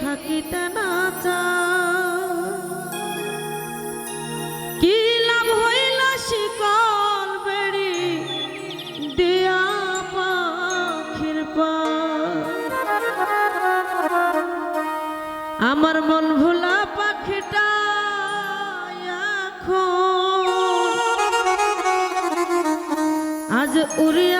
থাকিতে না কি লাভ হইল শিকল বেড়ি দিয়া পাখির পা আমার মন ভোলা পাখিটা এখন। আজ উড়িয়া